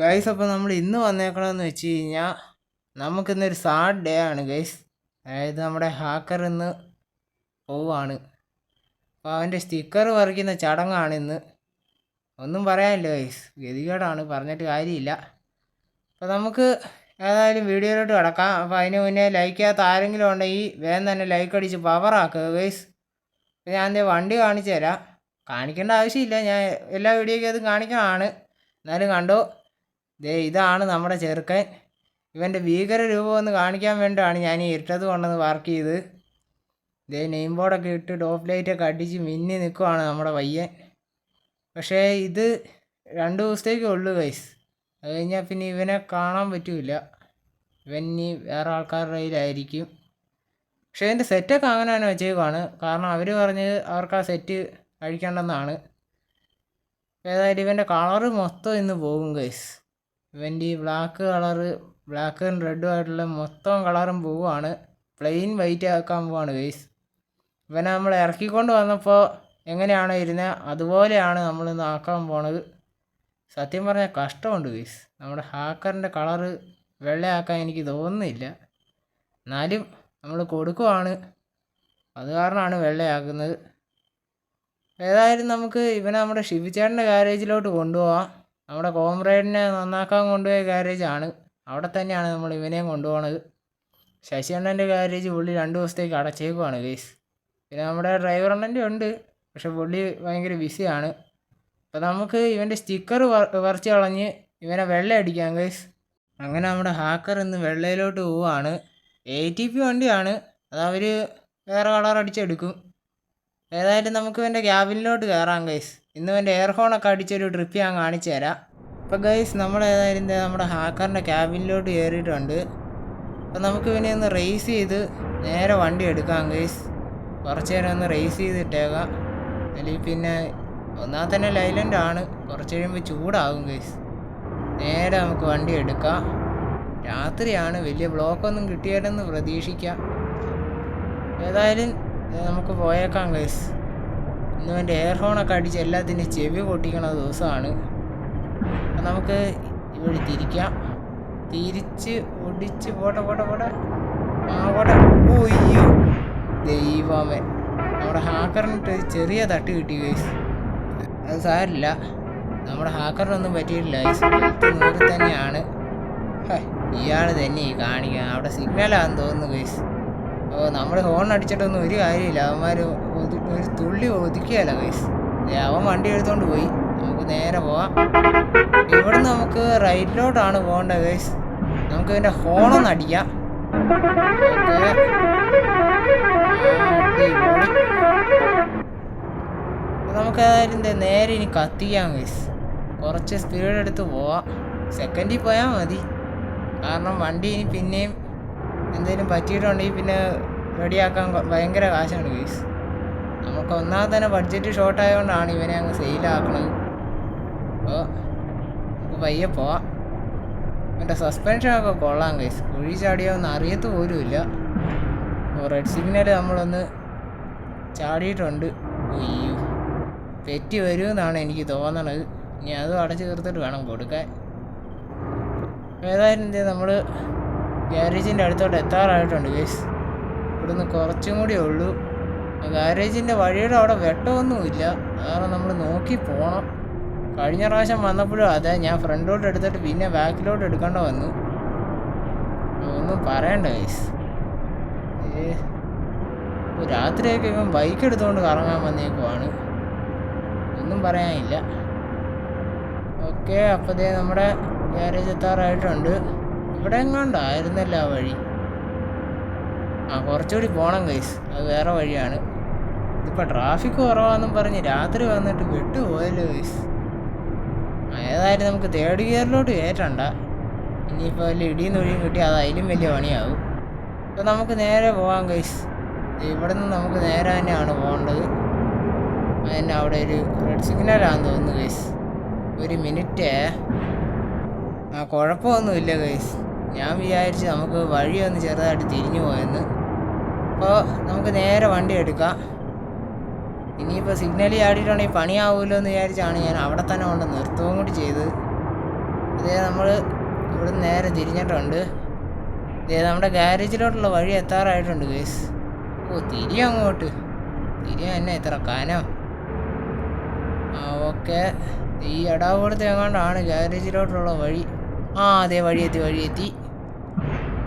Guys അപ്പോൾ നമ്മൾ ഇന്ന് വന്നേക്കണമെന്ന് വെച്ച് കഴിഞ്ഞാൽ നമുക്കിന്നൊരു സാഡ് ഡേ ആണ് ഗൈസ് അതായത് നമ്മുടെ ഹാക്കർ ഇന്ന് പോവാണ്. അപ്പോൾ അവന്റെ സ്റ്റിക്കർ പറിക്കുന്ന ചടങ്ങാണ് ഇന്ന്. ഒന്നും പറയാനില്ല ഗൈസ് ഗതികേടാണ് പറഞ്ഞിട്ട് കാര്യമില്ല. അപ്പോൾ നമുക്ക് ഏതായാലും വീഡിയോയിലോട്ട് കിടക്കാം. അപ്പോൾ അതിന് മുന്നേ ലൈക്ക് ചെയ്യാത്ത ആരെങ്കിലും ഉണ്ടെങ്കിൽ വേഗം തന്നെ ലൈക്ക് അടിച്ച് പവറാക്കുക ഗൈസ് അപ്പോൾ ഞാൻ എന്റെ വണ്ടി കാണിച്ചു തരാം. കാണിക്കേണ്ട ആവശ്യമില്ല. ഞാൻ എല്ലാ വീഡിയോയ്ക്കും അത് കാണിക്കാനാണ് എന്നാലും കണ്ടോ ദേ ഇതാണ് നമ്മുടെ ചെറുക്കൻ. ഇവന്റെ ഭീകര രൂപം ഒന്ന് കാണിക്കാൻ വേണ്ടിയാണ് ഞാൻ ഈ ഇട്ടത് കൊണ്ടെന്ന് വർക്ക് ചെയ്ത്. ദേ നെയിം ബോർഡൊക്കെ ഇട്ട് ടോപ്പ് ലൈറ്റൊക്കെ അടിച്ച് മിന്നി നിൽക്കുവാണ് നമ്മുടെ പയ്യൻ. പക്ഷേ ഇത് രണ്ട് ദിവസത്തേക്കേ ഉള്ളൂ ഗൈസ് അത് കഴിഞ്ഞാൽ പിന്നെ ഇവനെ കാണാൻ പറ്റില്ല ഇവൻ ഇനി വേറെ ആൾക്കാരുടെ കയ്യിലായിരിക്കും. പക്ഷേ ഇതിന്റെ സെറ്റൊക്കെ അങ്ങനെ തന്നെ വെച്ചേക്കുവാണ്. കാരണം അവർ പറഞ്ഞത് അവർക്ക് ആ സെറ്റ് കഴിക്കേണ്ടെന്നാണ്. ഏതായാലും ഇവന്റെ കളറ് മൊത്തം ഇന്ന് പോകും ഗൈസ് ഇവന്റെ ഈ ബ്ലാക്ക് കളറ് ബ്ലാക്ക് റെഡും ആയിട്ടുള്ള മൊത്തം കളറും പോവുകയാണ് പ്ലെയിൻ വൈറ്റ് ആക്കാൻ പോവാണ് ഗൈസ് ഇവനെ നമ്മൾ ഇറക്കിക്കൊണ്ട് വന്നപ്പോൾ എങ്ങനെയാണ് ഇരുന്നത് അതുപോലെയാണ് നമ്മളിന്ന് ആക്കാൻ പോണത്. സത്യം പറഞ്ഞാൽ കഷ്ടമുണ്ട് ഗൈസ് നമ്മുടെ ഹാക്കറിന്റെ കളറ് വെള്ളയാക്കാൻ എനിക്ക് തോന്നുന്നില്ല. എന്നാലും നമ്മൾ കൊടുക്കുവാണ്. അത് കാരണമാണ് വെള്ളയാക്കുന്നത്. ഏതായാലും നമുക്ക് ഇവനെ നമ്മുടെ ശിവചേട്ടന്റെ ഗാരേജിലോട്ട് കൊണ്ടുപോകാം നമ്മുടെ കോമ്രേഡിനെ നന്നാക്കാൻ കൊണ്ടുപോയ ഗാരേജാണ് അവിടെ തന്നെയാണ് നമ്മൾ ഇവനെയും കൊണ്ടുപോകണത് ശശിയണ്ണന്റെ ഗാരേജ് പുള്ളി രണ്ട് ദിവസത്തേക്ക് അടച്ചേക്കുവാണ് കേസ് പിന്നെ നമ്മുടെ ഡ്രൈവർ അണ്ണന്റെ ഉണ്ട്. പക്ഷെ പുള്ളി ഭയങ്കര ബിസിയാണ് അപ്പോൾ നമുക്ക് ഇവന്റെ സ്റ്റിക്കർ വരച്ച് കളഞ്ഞ് ഇവനെ വെള്ള അടിക്കാം ഗൈസ് അങ്ങനെ നമ്മുടെ ഹാക്കർ ഇന്ന് വെള്ളയിലോട്ട് പോവുകയാണ് എ ടി പി വണ്ടിയാണ്. അതവർ വേറെ കളർ അടിച്ചെടുക്കും. ഏതായാലും നമുക്ക് ഇവന്റെ ക്യാബിനിലോട്ട് കയറാം ഗൈസ് ഇന്ന് ഇവന്റെ എയർ ഹോണൊക്കെ അടിച്ചൊരു ട്രിപ്പ് ഞാൻ കാണിച്ചു തരാം. അപ്പോൾ ഗൈസ് നമ്മൾ ഏതായാലും നമ്മുടെ ഹാക്കറിന്റെ ക്യാബിനിലോട്ട് കയറിയിട്ടുണ്ട്. അപ്പോൾ നമുക്ക് ഇവനെ ഒന്ന് റേസ് ചെയ്ത് നേരെ വണ്ടി എടുക്കാം ഗൈസ് കുറച്ച് നേരം ഒന്ന് റേസ് ചെയ്തിട്ടേക്കാം. അല്ലെങ്കിൽ പിന്നെ ഒന്നാൽ തന്നെ ലൈലന്റ് ആണ്. കുറച്ച് കഴിയുമ്പോൾ ചൂടാകും ഗൈസ് നേരെ നമുക്ക് വണ്ടി എടുക്കാം. രാത്രിയാണ്. വലിയ ബ്ലോക്കൊന്നും കിട്ടിയാലെന്ന് പ്രതീക്ഷിക്കാം. ഏതായാലും നമുക്ക് പോയേക്കാം ഗൈസ് ഇന്ന് എന്റെ എയർ ഹോണൊക്കെ അടിച്ച് എല്ലാത്തിന്റെ ചെവി പൊട്ടിക്കണ ദിവസമാണ്. അപ്പം നമുക്ക് ഇവിടെ തിരിക്കാം. തിരിച്ച് ഒടിച്ച് പോട്ടെ പോട്ടെ പോട്ടെ ആ പോട്ടെ ഒയ്യോ ദൈവമേ. നമ്മുടെ ഹാക്കറിനിട്ട് ചെറിയ തട്ട് കിട്ടി ഗൈസ് അത് സാരില്ല നമ്മുടെ ഹാക്കറിനൊന്നും പറ്റിയിട്ടില്ല ഗൈസ് നൂറ് തന്നെയാണ്. ഇയാൾ തന്നെ കാണിക്കുക അവിടെ സിഗ്നലാണെന്ന് തോന്നുന്നു ഗൈസ് ഓ നമ്മൾ ഹോൺ അടിച്ചിട്ടൊന്നും ഒരു കാര്യമില്ല. അവന്മാർ ഒരു തുള്ളി ഒതുക്കിയല്ല ഗൈസ് അവൻ വണ്ടി എടുത്തോണ്ട് പോയി. നമുക്ക് നേരെ പോവാം. ഇവിടുന്ന് നമുക്ക് റൈറ്റിലോട്ടാണ് പോകേണ്ടത് ഗൈസ് നമുക്ക് ഇതിന്റെ ഹോണൊന്ന് അടിക്കാം. നമുക്ക് ഏതായാലും നേരെ ഇനി കത്തിക്കാം ഗൈസ് കുറച്ച് സ്പീഡ് എടുത്ത് പോവാം. സെക്കൻഡിൽ പോയാൽ മതി. കാരണം വണ്ടി ഇനി പിന്നെയും എന്തെങ്കിലും പറ്റിയിട്ടുണ്ടെങ്കിൽ പിന്നെ റെഡിയാക്കാൻ ഭയങ്കര കാശാണ് ഗീസ് നമുക്ക് ഒന്നാമത് തന്നെ ബഡ്ജറ്റ് ഷോർട്ട് ആയതുകൊണ്ടാണ് ഇവനെ അങ്ങ് സെയിലാക്കണത് അപ്പോൾ നമുക്ക് പയ്യെ പോവാം. എന്റെ സസ്പെൻഷനൊക്കെ കൊള്ളാം ഗൈസ് കുഴി ചാടിയോന്ന് അറിയത്ത് പോലുമില്ല. റെഡ് സിഗ്നൽ നമ്മളൊന്ന് ചാടിയിട്ടുണ്ട്. അയ്യോ. പെറ്റി വരുമെന്നാണ് എനിക്ക് തോന്നണത്. ഇനി അതും അടച്ചു തീർത്തിട്ട് വേണം കൊടുക്കാൻ. ഏതായാലും നമ്മൾ ഗ്യാരേജിന്റെ അടുത്തോട്ട് എത്താറായിട്ടുണ്ട് ഗൈസ് ഇവിടുന്ന് കുറച്ചും കൂടി ഉള്ളൂ. ഗാരേജിന്റെ വഴിയുടെ അവിടെ വെട്ടമൊന്നുമില്ല. കാരണം നമ്മൾ നോക്കി പോകണം കഴിഞ്ഞ പ്രാവശ്യം വന്നപ്പോഴും അതെ ഞാൻ ഫ്രണ്ടിലോട്ട് എടുത്തിട്ട് പിന്നെ ബാക്കിലോട്ട് എടുക്കേണ്ട വന്നു. ഒന്നും പറയണ്ട ഗൈസ് ഏ രാത്രിയൊക്കെ ഇവൻ ബൈക്ക് എടുത്തുകൊണ്ട് കറങ്ങാൻ വന്നേക്കുവാണ്. ഒന്നും പറയാനില്ല. ഓക്കെ ദേ നമ്മുടെ ഗ്യാരേജ് എത്താറായിട്ടുണ്ട്. ഇവിടെ എങ്ങാണ്ടായിരുന്നല്ല ആ വഴി? ആ കുറച്ചുകൂടി പോകണം ഗൈസ് അത് വേറെ വഴിയാണ്. ഇതിപ്പോൾ ട്രാഫിക് കുറവാണെന്നും പറഞ്ഞ് രാത്രി വന്നിട്ട് വിട്ടുപോയല്ലോ ഗൈസ് ഏതായാലും നമുക്ക് തേർഡ് ഗിയറിലോട്ട് കയറ്റണ്ട. ഇനിയിപ്പോൾ വല്ല ഇടിയും തൊഴിയും കിട്ടി അത് അതിലും വലിയ പണിയാവും. അപ്പോൾ നമുക്ക് നേരെ പോവാം ഗൈസ് ഇവിടെ നിന്ന് നമുക്ക് നേരെ തന്നെയാണ് പോകേണ്ടത്. അതിന് അവിടെ ഒരു റെഡ് സിഗ്നലാണെന്ന് തോന്നുന്നു ഗൈസ് ഒരു മിനിറ്റ് ആ കുഴപ്പമൊന്നുമില്ല ഗൈസ് ഞാൻ വിചാരിച്ച് നമുക്ക് വഴിയൊന്ന് ചെറുതായിട്ട് തിരിഞ്ഞു പോയെന്ന്. അപ്പോൾ നമുക്ക് നേരെ വണ്ടി എടുക്കാം. ഇനിയിപ്പോൾ സിഗ്നൽ ചാടിയിട്ടുണ്ടെങ്കിൽ പണിയാവുമല്ലോ എന്ന് വിചാരിച്ചാണ് ഞാൻ അവിടെ തന്നെ കൊണ്ട് നിർത്തുകയും കൂടി ചെയ്തത്. ഇതേ നമ്മൾ ഇവിടെ നേരെ തിരിഞ്ഞിട്ടുണ്ട്. ഇതേ നമ്മുടെ ഗാരേജിലോട്ടുള്ള വഴി എത്താറായിട്ടുണ്ട് ഗേസ് ഓ തിരി അങ്ങോട്ട്. തിരിയാൻ എന്നെ ഇത്ര കാനോ. ആ ഓക്കെ ഈ എടാകൂടത്ത് എങ്ങാണ്ടാണ് ഗാരേജിലോട്ടുള്ള വഴി. ആ അതെ വഴിയെത്തി വഴിയെത്തി.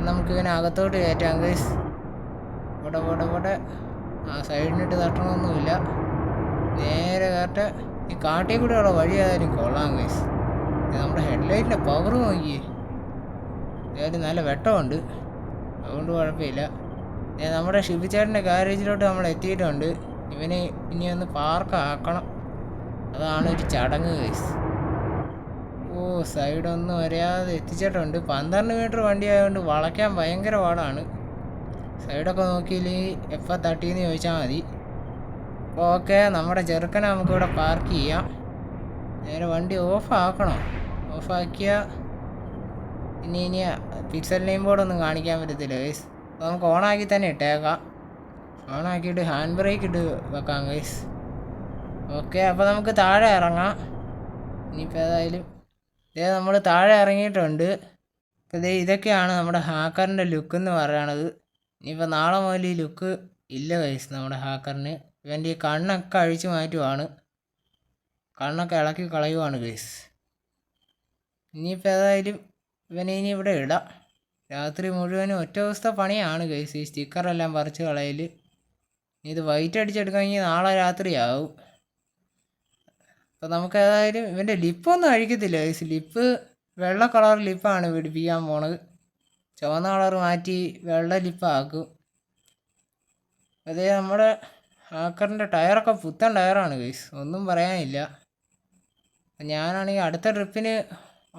നമുക്ക് ഇവനെ അകത്തോട്ട് കയറ്റാം ഗൈസ് ഇവിടെ ഇവിടെ ഇവിടെ ആ സൈഡിനിട്ട് തട്ടണമൊന്നുമില്ല. നേരെ കയറ്റ ഈ കാട്ടിൽ കൂടെയുള്ള വഴി ഏതായാലും കൊള്ളാം ഗൈസ് നമ്മുടെ ഹെഡ്ലൈറ്റിന്റെ പവർ നോക്കിയേ. ഏതായാലും നല്ല വെട്ടമുണ്ട്. അതുകൊണ്ട് കുഴപ്പമില്ല. നമ്മുടെ ഷിബിച്ചേട്ടന്റെ ഗാരേജിലോട്ട് നമ്മൾ എത്തിയിട്ടുണ്ട്. ഇവനെ ഇനി ഒന്ന് പാർക്ക് ആക്കണം. അതാണ് ഒരു ചടങ്ങ് കേസ് ഓ സൈഡൊന്നും അറിയാതെ എത്തിച്ചിട്ടുണ്ട്. പന്ത്രണ്ട് മീറ്റർ വണ്ടി ആയതുകൊണ്ട് വളയ്ക്കാൻ ഭയങ്കര പാടാണ്. സൈഡൊക്കെ നോക്കിയില്ലെങ്കിൽ എപ്പോൾ തട്ടിയെന്ന് ചോദിച്ചാൽ മതി. അപ്പോൾ ഓക്കെ നമ്മുടെ ചെറുക്കനെ നമുക്കിവിടെ പാർക്ക് ചെയ്യാം. നേരെ വണ്ടി ഓഫാക്കണം. ഓഫാക്കിയാൽ ഇനി ഇനി പിക്സൽ നെയിം ബോർഡൊന്നും കാണിക്കാൻ പറ്റത്തില്ല ഗൈസ് അപ്പോൾ നമുക്ക് ഓണാക്കി തന്നെ ഇട്ടേക്കാം. ഓണാക്കിയിട്ട് ഹാൻഡ് ബ്രേക്ക് ഇട്ട് വെക്കാം ഗൈസ് ഓക്കെ അപ്പോൾ നമുക്ക് താഴെ ഇറങ്ങാം. ഇനിയിപ്പോൾ ഏതായാലും ഇതേ നമ്മൾ താഴെ ഇറങ്ങിയിട്ടുണ്ട്. അപ്പോൾ ഇതേ ഇതൊക്കെയാണ് നമ്മുടെ ഹാക്കറിന്റെ ലുക്ക് എന്ന് പറയുന്നത്. ഇനിയിപ്പോൾ നാളെ മുതൽ ഈ ലുക്ക് ഇല്ല വയസ്സ് നമ്മുടെ ഹാക്കറിന്. ഇവന്റെ ഈ കണ്ണൊക്കെ അഴിച്ചു മാറ്റുവാണ്. കണ്ണൊക്കെ ഇളക്കി കളയുവാണ് ഗൈസ് ഇനിയിപ്പോൾ ഏതായാലും ഇവനെ ഇനി ഇവിടെ ഇടാം. രാത്രി മുഴുവനും ഒറ്റ ദിവസത്തെ പണിയാണ് ഗൈസ് ഈ സ്റ്റിക്കറെല്ലാം പറിച്ച് കളയൽ ഇത് വൈറ്റ് അടിച്ചെടുക്കുകയാണെങ്കിൽ നാളെ രാത്രിയാവും. അപ്പോൾ ഏതായാലും ഇവന്റെ ലിപ്പൊന്നും അഴിക്കത്തില്ല ഗൈസ് ലിപ്പ് വെള്ള കളർ ലിപ്പാണ് പിടിപ്പിക്കാൻ പോണത്. ചുവന്ന കളർ മാറ്റി വെള്ള ലിപ്പാക്കും. അതേ നമ്മുടെ ഹാക്കറിന്റെ ടയറൊക്കെ പുത്തൻ ടയറാണ് ഗൈസ് ഒന്നും പറയാനില്ല. ഞാനാണെങ്കിൽ അടുത്ത ട്രിപ്പിന്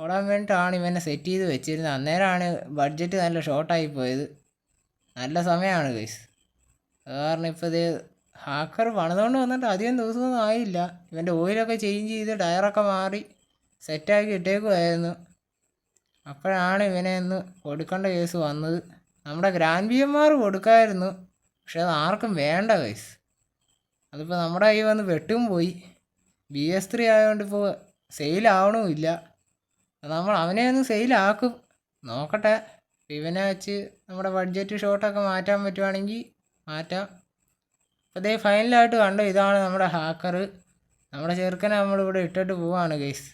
ഓടാൻ വേണ്ടിയിട്ടാണ് ഇവനെ സെറ്റ് ചെയ്ത് വെച്ചിരുന്നത്. അന്നേരമാണ് ബഡ്ജറ്റ് നല്ല ഷോർട്ടായി പോയത്. നല്ല സമയമാണ് ഗൈസ് അത് കാരണം ഇപ്പോൾ ഇത് ഹാക്കർ പണിതുകൊണ്ട് വന്നിട്ട് അധികം ദിവസമൊന്നും ആയില്ല. ഇവന്റെ ഓയിലൊക്കെ ചേഞ്ച് ചെയ്ത് ടയറൊക്കെ മാറി സെറ്റാക്കി ഇട്ടേക്കുമായിരുന്നു അപ്പോഴാണ് ഇവനെ ഒന്ന് കൊടുക്കേണ്ട കേസ് വന്നത്. നമ്മുടെ ഗ്രാൻഡ് ബി എംമാർ കൊടുക്കായിരുന്നു. പക്ഷെ അത് ആർക്കും വേണ്ട കേസ് അതിപ്പോൾ നമ്മുടെ കൈ വന്ന് വെട്ടും പോയി. ബി എസ് ത്രീ ആയതുകൊണ്ട് ഇപ്പോൾ സെയിലാവണമില്ല നമ്മൾ അവനെ ഒന്ന് സെയിലാക്കും നോക്കട്ടെ. ഇവനെ വെച്ച് നമ്മുടെ ബഡ്ജറ്റ് ഷോട്ടൊക്കെ മാറ്റാൻ പറ്റുവാണെങ്കിൽ മാറ്റാം. അപ്പോൾ ദേ ഫൈനലായിട്ട് കണ്ടു ഇതാണ് നമ്മുടെ ഹാക്കർ നമ്മുടെ ചെറുക്കനെ നമ്മളിവിടെ ഇട്ടിട്ട് പോവാണ് ഗൈസ്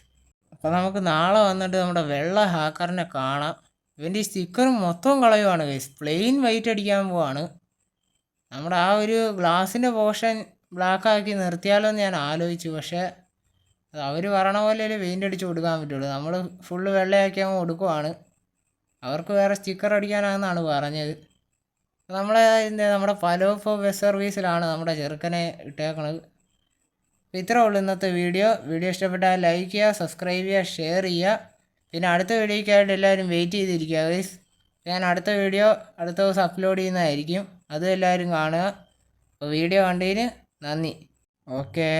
അപ്പോൾ നമുക്ക് നാളെ വന്നിട്ട് നമ്മുടെ വെള്ള ഹാക്കറിനെ കാണാം. ഇവന്റെ ഈ സ്റ്റിക്കറും മൊത്തം കളയുവാണ് ഗൈസ് പ്ലെയിൻ വൈറ്റ് അടിക്കാൻ പോവാണ്. നമ്മുടെ ആ ഒരു ഗ്ലാസിന്റെ പോർഷൻ ബ്ലാക്ക് ആക്കി നിർത്തിയാലോ എന്ന് ഞാൻ ആലോചിച്ചു. പക്ഷേ അവർ പറയണ പോലെ പെയിന്റ് അടിച്ച് കൊടുക്കാൻ പറ്റുള്ളൂ. നമ്മൾ ഫുള്ള് വെള്ളയാക്കി അങ്ങ് കൊടുക്കുവാണ്. അവർക്ക് വേറെ സ്റ്റിക്കർ അടിക്കാനാണെന്നാണ് പറഞ്ഞത്. നമ്മളെ നമ്മുടെ പലോഫോ ബസ് സർവീസിലാണ് നമ്മുടെ ചെറുക്കനെ ഇട്ടേക്കണത്. അപ്പോൾ ഇത്രേ ഉള്ളൂ ഇന്നത്തെ വീഡിയോ. വീഡിയോ ഇഷ്ടപ്പെട്ടാൽ ലൈക്ക് ചെയ്യുക സബ്സ്ക്രൈബ് ചെയ്യുക ഷെയർ ചെയ്യുക. പിന്നെ അടുത്ത വീഡിയോയ്ക്കായിട്ട് എല്ലാവരും വെയിറ്റ് ചെയ്തിരിക്കുക ഗൈസ് ഞാൻ അടുത്ത വീഡിയോ അടുത്ത ദിവസം അപ്ലോഡ് ചെയ്യുന്നതായിരിക്കും. അതും എല്ലാവരും കാണുക. അപ്പോൾ വീഡിയോ കണ്ടതിന് നന്ദി. ഓക്കേ.